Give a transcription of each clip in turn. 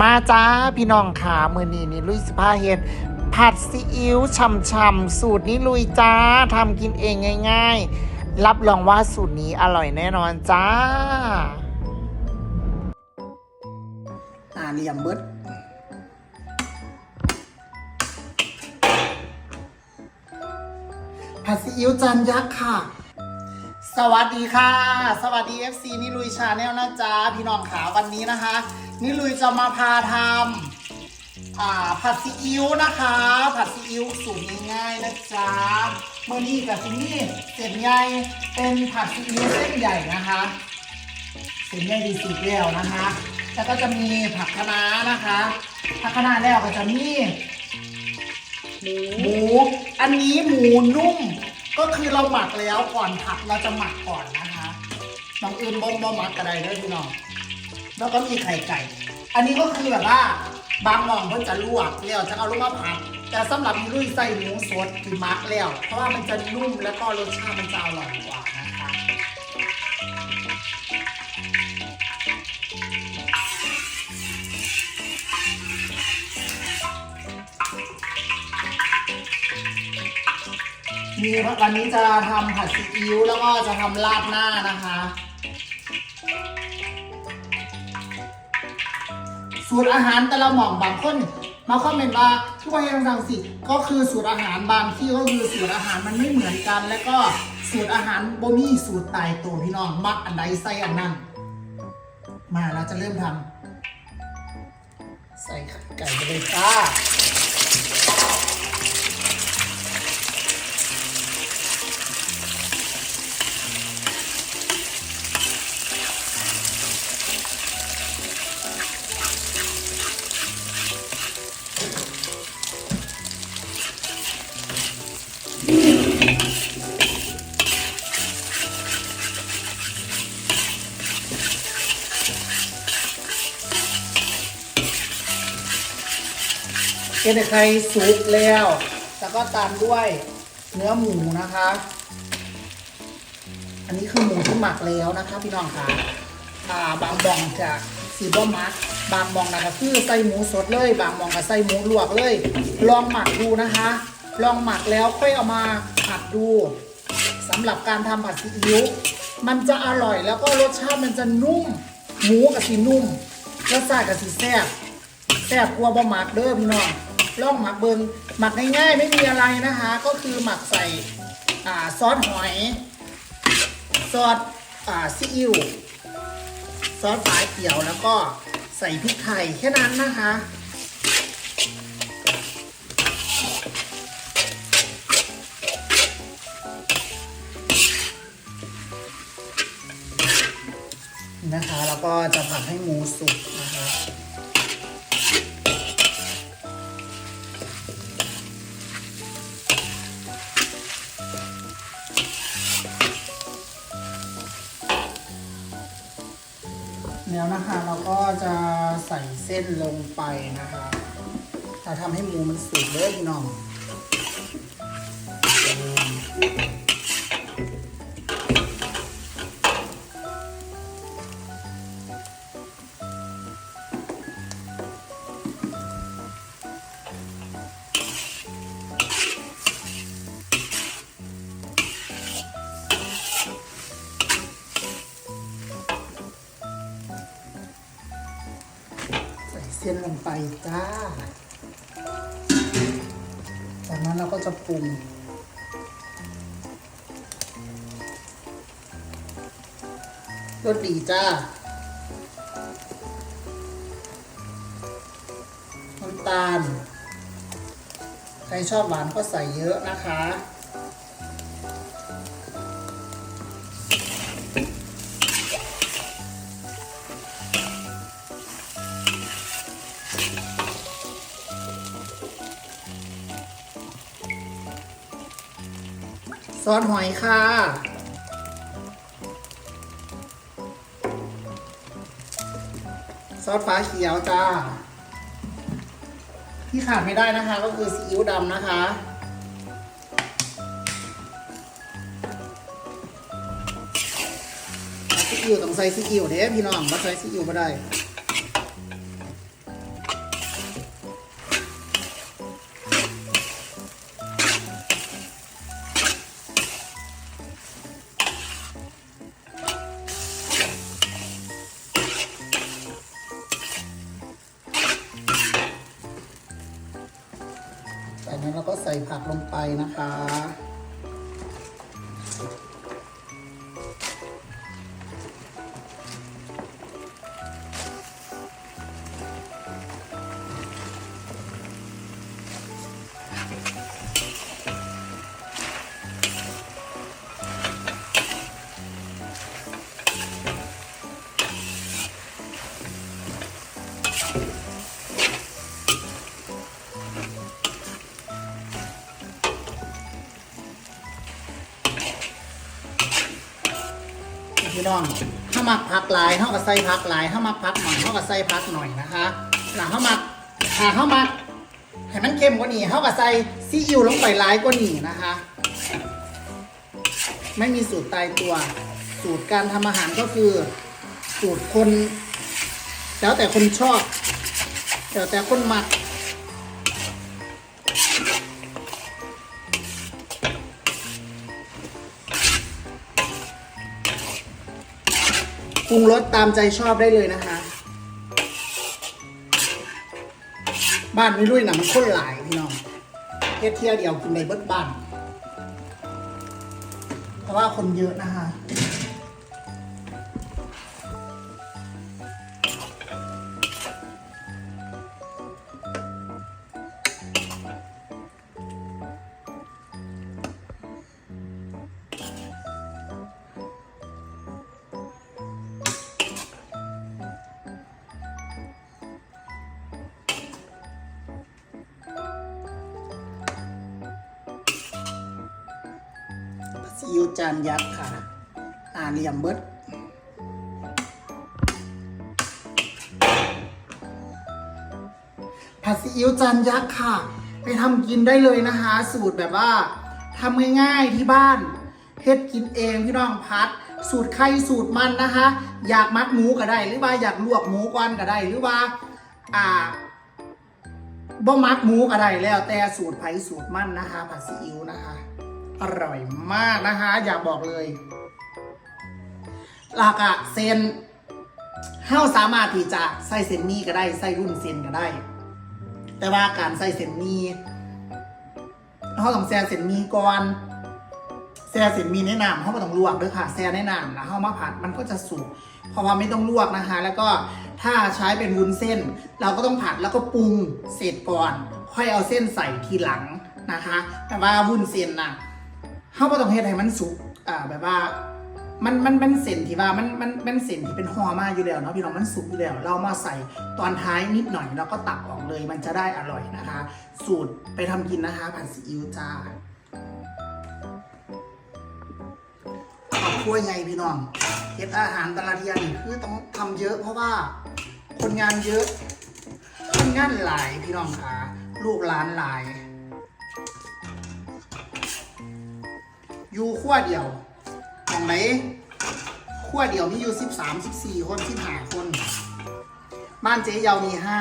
มาจ้าพี่น้องขามือนี้นี่ลุยสภาเฮ็ดผัดซีอิ๊วช่ำๆสูตรนี้ลุยจ้าทำกินเองง่าย ๆ รับรองว่าสูตรนี้อร่อยแน่นอนจ้า อ่าเหลี่ยมเบิดผัดซีอิ๊วจานยักษ์ค่ะ สวัสดีค่ะ สวัสดี FC นิลุยชาแนลนะจ๊ะพี่น้องขาวันนี้นะคะ นิลุยจะมาพาทำผัดซีอิ๊วนะคะ ผัดซีอิ๊วสูตรง่ายๆนะจ๊ะเมื่อนี้กับที่นี่เส้นใหญ่เป็นผัดซีอิ๊วเส้นใหญ่นะคะเส้นใหญ่ดีสุดแล้วนะคะ แล้วก็จะมีผักคะน้านะคะ ผักคะน้าแล้วก็จะมีหมู อันนี้หมูนุ่ม ก็คือเราหมักแล้วก่อนผัดเราจะหมักก่อนนะคะน้องอื่นบ่มบ่หมักกระไดด้วยพี่น้อง แล้วก็มีไข่ไก่ อันนี้ก็คือแบบว่า บางหม่องเพิ่นจะลวกแล้วจะเอาลงมาผัดแต่สำหรับลุยใส่หมูสดคือมักแล้ว เพราะว่ามันจะนุ่มแล้วก็รสชาติมันจะอร่อยกว่านะคะมีวันนี้จะทำผัดซีอิ๊วแล้วก็จะทำราดหน้านะคะ สูตรอาหารแต่ละหม่องบางคนมาคอมเมนต์ว่าทุกวันยังสั่งสิก็คือสูตรอาหารบางที่ก็คือสูตรอาหารมันไม่เหมือนกัน แล้วก็สูตรอาหารบ่มีสูตรตายตัวพี่น้องมักอันใดใส่อันนั้นมาเราจะเริ่มทำใส่ไก่ไปเลยจ้า เกล็ดไข่สุกแล้ว แล้วก็ตามด้วยเนื้อหมูนะคะ อันนี้คือหมูที่หมักแล้วนะคะพี่น้องค่ะอ่าบางบองจะสีบ่มัก บางบองนะคะคือใส่หมูสดเลย บางบองก็ใส่หมูลวกเลย ลองหมักดูนะคะ ลองหมักแล้วค่อยเอามาผัดดูสำหรับการทำผัดซีอิ๊วมันจะอร่อยแล้วก็รสชาติมันจะนุ่ม หมูกับสีนุ่มรสชาติกับสีแซ่บแซ่บกลัวบ่หมักเด้อพี่น้อง ล่องหมักเบิงหมักง่ายๆไม่มีอะไรนะคะ ก็คือหมักใส่อ่าซอสหอยซอสอ่าซีอิ๊วซอสฝาเขียวแล้วก็ใส่พริกไทยแค่นั้นนะคะนะคะแล้วก็จะผัดให้หมูสุกนะคะ ส้นลงไปนะคะจะทำให้หมูมันสุกเลยพี่น้อง เส้นลงไปจ้า จากนั้นเราก็จะปรุงรสดีจ้าน้ำตาล ใครชอบหวานก็ใส่เยอะนะคะ ซอสหอยค่ะ ซอสฟ้าเขียวจ้า ที่ขาดไม่ได้นะคะ ก็คือซีอิ๊วดำนะคะ ซีอิ๊วต้องใส่ซีอิ๊วเด้พี่น้องมาใส่ซีอิ๊วมาได้ นี้เราก็ใส่ผักลงไปนะคะ พี่น้องถ้ามักพักหลายเท่ากับใส่พักหลายถ้ามักพักหน่อยเท่ากับใส่พักหน่อยนะคะหลังเข้ามักหาเข้ามักให้มันเค็มกว่านี้เท่ากับใส่ซีอิ๊วลงไปหลายกว่านี้นะคะ ไม่มีสูตรตายตัว สูตรการทำอาหารก็คือ สูตรคน แล้วแต่คนชอบ แล้วแต่คนมัก รุงรสตามใจชอบได้เลยนะคะ บ้านนี้ลุยหนังข้นหลายพี่น้องเฮ็ดเที่ยวเดียวกินในเบิดบ้านเพราะว่าคนเยอะนะคะ จานยักษ์ค่ะ อ่าเหลี่ยมเบิดผัดซีอิ๊วจานยักษ์ค่ะ ไปทำกินได้เลยนะคะ สูตรแบบว่าทำง่ายๆที่บ้านเฮ็ดกินเองพี่น้องพัด สูตรใครสูตรมันนะคะ อยากมัดหมูก็ได้ หรือว่าอยากลวกหมูก่อนก็ได้ หรือว่า อ่าบ่มักหมูก็ได้แล้วแต่สูตรไผ่สูตรมันนะคะผัดซีอิ๊วนะคะ อร่อยมากนะคะ อยากบอกเลยหลักอะเซนเฮ้าสามารถที่จะใส่เส้นหมีก็ได้ใส่รุ่นเส้นก็ได้ แต่ว่าการใส่เส้นหมีเฮาต้องแช่เส้นหมีก่อนแช่เส้นหมีในน้ำเฮาบ่ต้องลวกด้อค่ะแช่ในน้ำแล้วเฮามาผัดมันก็จะสุกเพราะว่าไม่ต้องลวกนะคะ แล้วก็ถ้าใช้เป็นวุ้นเส้น เราก็ต้องผัดแล้วก็ปรุงเสร็จก่อน ค่อยเอาเส้นใส่ทีหลังนะคะ แต่ว่าวุ้นเส้นน่ะ เฮาบ่ต้องเฮ็ดให้มันสุกอ่าแบบว่ามันมันเป็นเส้นที่ว่ามันมันเป็นเส้นที่เป็นห่อมาอยู่แล้วเนาะพี่น้องมันสุกอยู่แล้ว เรามาใส่ตอนท้ายนิดหน่อยแล้วก็ตักออกเลยมันจะได้อร่อยนะคะ สูตรไปทำกินนะคะผัดซีอิ๊วจ้าขอบครัวใหญ่พี่น้องเฮ็ดอาหารแต่ละเทียนี่คือต้องทำเยอะเพราะว่าคนงานเยอะคนงานหลายพี่น้องค่ะลูกหลานหลาย อยู่ขั้วเดียวของไหนขั้วเดียวมีอยู่สิบสามสิบสี่คนสิบห้าคน บ้านเจ๊ยาวมีห้า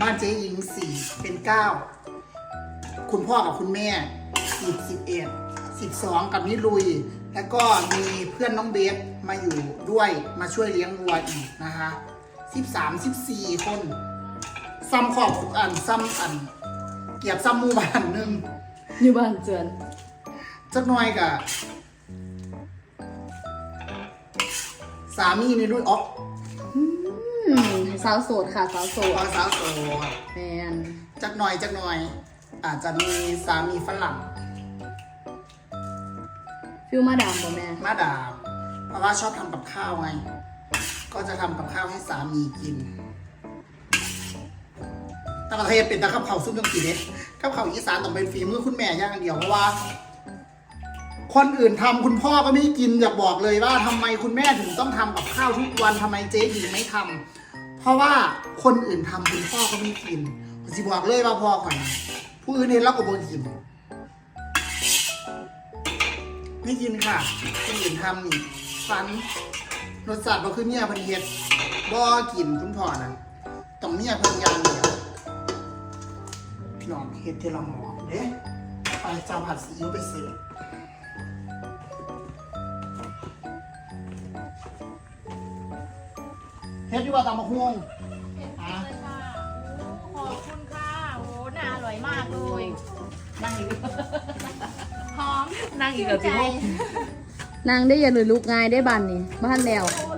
บ้านเจ๊หญิงสี่เป็นเก้าคุณพ่อกับคุณแม่สิบสิบเอ็ดสิบสองกับนิลุย แล้วก็มีเพื่อนน้องเบฟมาอยู่ด้วยมาช่วยเลี้ยงวัวอีกนะคะสิบสามสิบสี่คนซ้ำขอบอันซ้ำอัน เกียบซ้ำหมู่บ้านหนึ่งอยู่บ้านเจือน จักหน่อยกับสามีในรุ่นอ๋ออืมสาวโสดค่ะสาวโสดพอสาวโสดแมนจักหน่อยจักหน่อย อาจจะมีสามีฝรั่งฟิวมาดามบ่แม่มาดามเพราะว่าชอบทำกับข้าวไง ก็จะทำกับข้าวให้สามีกินต่างประเทศเป็นตะขับเขาวซุ่มต้องกี่เด็ดขับเขาวอีสานต้องเป็นฝีมือคุณแม่อย่างเดียวเพราะว่า คนอื่นทำคุณพ่อก็ไม่กินอยากบอกเลยว่าทำไมคุณแม่ถึงต้องทำกับข้าวทุกวันทำไมเจ๊หญิงไม่ทำเพราะว่าคนอื่นทำคุณพ่อก็ไม่กินสิบอกเลยว่าพ่อข่อยผู้อื่นเห็นแล้วก็บ่กินไม่กินค่ะ คนอื่นทำนี่ฟันรสชาติก็คือเมียพันเฮ็ดบ่กินคุณพ่อนะต้องเมียพันยางเดียวพี่น้องเฮ็ดเทละหมอเด้ไปเจ้าผัดซีอิ๊วไปเสิร์ฟ เฮ็ดอยู่ว่าตำมะฮวงเลยค่ะโอ้ขอบคุณค่ะโอ้น่าอร่อยมากเลยนั่งอีกพร้อมนั่งอีกกับสิพวกนางได้อย่าเลยลุกง่ายได้บันนี่บ้านแล้วโอ้